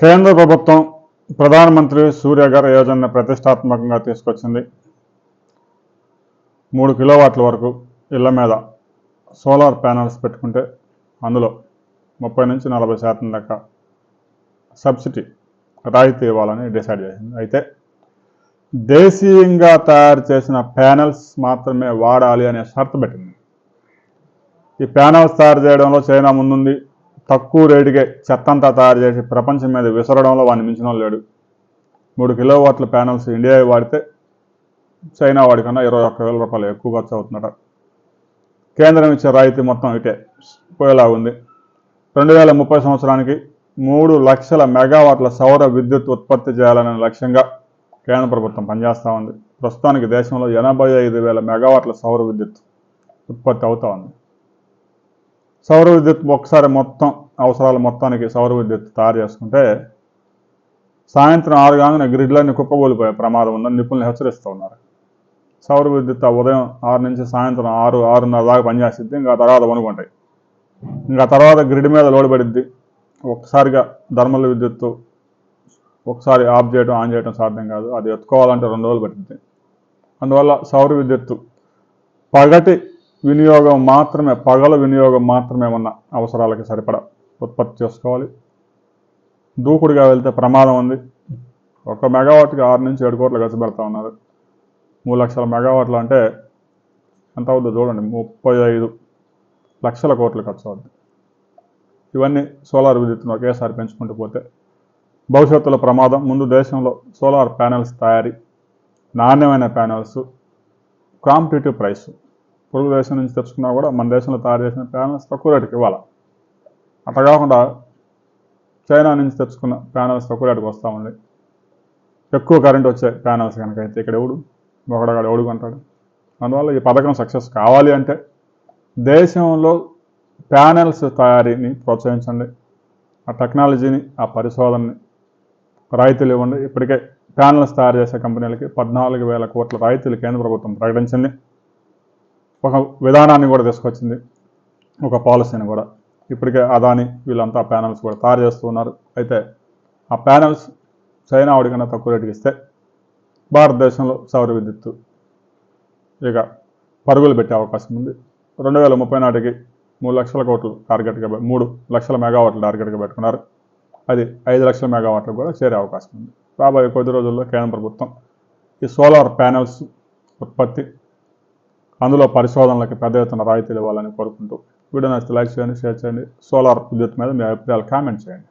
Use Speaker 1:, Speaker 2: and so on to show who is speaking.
Speaker 1: కేంద్ర ప్రభుత్వం ప్రధానమంత్రి సూర్యఘర్ యోజన ప్రతిష్టాత్మకంగా తీసుకొచ్చింది. మూడు కిలోవాట్ల వరకు ఇళ్ళ మీద సోలార్ ప్యానల్స్ పెట్టుకుంటే అందులో ముప్పై నుంచి నలభై శాతం దాకా సబ్సిడీ రాయితీ ఇవ్వాలని డిసైడ్ చేసింది. అయితే దేశీయంగా తయారు చేసిన ప్యానల్స్ మాత్రమే వాడాలి అనే షరతు పెట్టింది. ఈ ప్యానల్స్ తయారు చేయడంలో చైనా ముందుంది. తక్కువ రేటుకే చెత్తంతా తయారు చేసి ప్రపంచం మీద విసరడంలో వాడిని మించిన లేడు. మూడు కిలో వాట్ల ప్యానల్స్ ఇండియా వాడితే చైనా వాడికన్నా ఇరవై ఒక్క వేల రూపాయలు ఎక్కువ ఖర్చు అవుతున్నట కేంద్రం ఇచ్చే రాయితీ మొత్తం ఇటే పోయేలా ఉంది. రెండు వేల ముప్పై సంవత్సరానికి మూడు లక్షల మెగావాట్ల సౌర విద్యుత్ ఉత్పత్తి చేయాలనే లక్ష్యంగా కేంద్ర ప్రభుత్వం పనిచేస్తూ ఉంది. ప్రస్తుతానికి దేశంలో ఎనభై ఐదు వేల మెగావాట్ల సౌర విద్యుత్ ఉత్పత్తి అవుతా ఉంది. సౌర విద్యుత్ ఒకసారి మొత్తం అవసరాలు మొత్తానికి సౌర విద్యుత్ తయారు చేసుకుంటే సాయంత్రం ఆరు కాగానే గ్రిడ్లన్నీ కుప్పగోలిపోయే ప్రమాదం ఉందని నిపుణులు హెచ్చరిస్తూ ఉన్నారు. సౌర విద్యుత్ ఉదయం ఆరు నుంచి సాయంత్రం ఆరు ఆరున్నర దాకా పనిచేస్తుంది ఇంకా తర్వాత వణుకుంటాయి ఇంకా తర్వాత గ్రిడ్ మీద లోడ్ పడిద్ది. ఒక్కసారిగా ధర్మల విద్యుత్తు ఒకసారి ఆఫ్ చేయడం ఆన్ చేయడం సాధ్యం కాదు. అది ఎత్తుకోవాలంటే రెండు రోజులు పడుతుంది అందువల్ల సౌర విద్యుత్తు పగటి వినియోగం మాత్రమే పగల వినియోగం మాత్రమే ఉన్న అవసరాలకి సరిపడా ఉత్పత్తి చేసుకోవాలి. దూకుడుగా వెళ్తే ప్రమాదం ఉంది. ఒక మెగావాట్కి ఆరు నుంచి ఏడు కోట్లు ఖర్చు పెడతా ఉన్నారు. మూడు లక్షల మెగావాట్లు అంటే ఎంత అవుతుందో చూడండి. ముప్పై ఐదు లక్షల కోట్లు ఖర్చు అవుతుంది ఇవన్నీ సోలార్ విద్యుత్తును ఒకేసారి పెంచుకుంటూ పోతే భవిష్యత్తులో ప్రమాదం. ముందు దేశంలో సోలార్ ప్యానెల్స్ తయారీ నాణ్యమైన ప్యానెల్స్ కాంపిటేటివ్ ప్రైస్. పొరుగు దేశం నుంచి తెచ్చుకున్నా కూడా మన దేశంలో తయారు చేసిన ప్యానెల్స్ తక్కువ రేటుకి ఇవ్వాలి? అట్లా కాకుండా చైనా నుంచి తెచ్చుకున్న ప్యానల్స్ తక్కువ రేటుకి వస్తూ ఉంది. ఎక్కువ కరెంట్ వచ్చే ప్యానల్స్ కనుక అయితే ఇక్కడ ఎవడు? ఒకడగాడు ఎవడు కొంటాడు? అందువల్ల ఈ పథకం సక్సెస్ కావాలి అంటే దేశంలో ప్యానెల్స్ తయారీని ప్రోత్సహించండి. ఆ టెక్నాలజీని ఆ పరిశోధనని రాయితీలు ఇవ్వండి. ఇప్పటికే ప్యానెల్స్ తయారు చేసే కంపెనీలకి పద్నాలుగు వేల కోట్ల రాయితీలు కేంద్ర ప్రభుత్వం ప్రకటించింది. ఒక విధానాన్ని కూడా తీసుకొచ్చింది. ఒక పాలసీని కూడా. ఇప్పటికే అదాని వీళ్ళంతా ప్యానల్స్ కూడా తయారు చేస్తూ ఉన్నారు అయితే ఆ ప్యానల్స్ చైనా వాడికన్నా తక్కువ రేటుకి ఇస్తే భారతదేశంలో సౌర విద్యుత్తు ఇక పరుగులు పెట్టే అవకాశం ఉంది. రెండు వేల ముప్పై నాటికి మూడు లక్షల కోట్లు టార్గెట్గా మూడు లక్షల మెగావాట్లు టార్గెట్గా పెట్టుకున్నారు. అది ఐదు లక్షల మెగావాట్లు కూడా చేరే అవకాశం ఉంది. రాబోయే కొద్ది రోజుల్లో కేంద్ర ప్రభుత్వం ఈ సోలార్ ప్యానెల్స్ ఉత్పత్తి అందులో పరిశోధనలకి పెద్ద ఎత్తున రాయితీలు ఇవ్వాలని కోరుకుంటూ వీడియో నచ్చితే లైక్ చేయండి షేర్ చేయండి. సోలార్ విద్యుత్ మీద మీ అభిప్రాయాలు కామెంట్ చేయండి.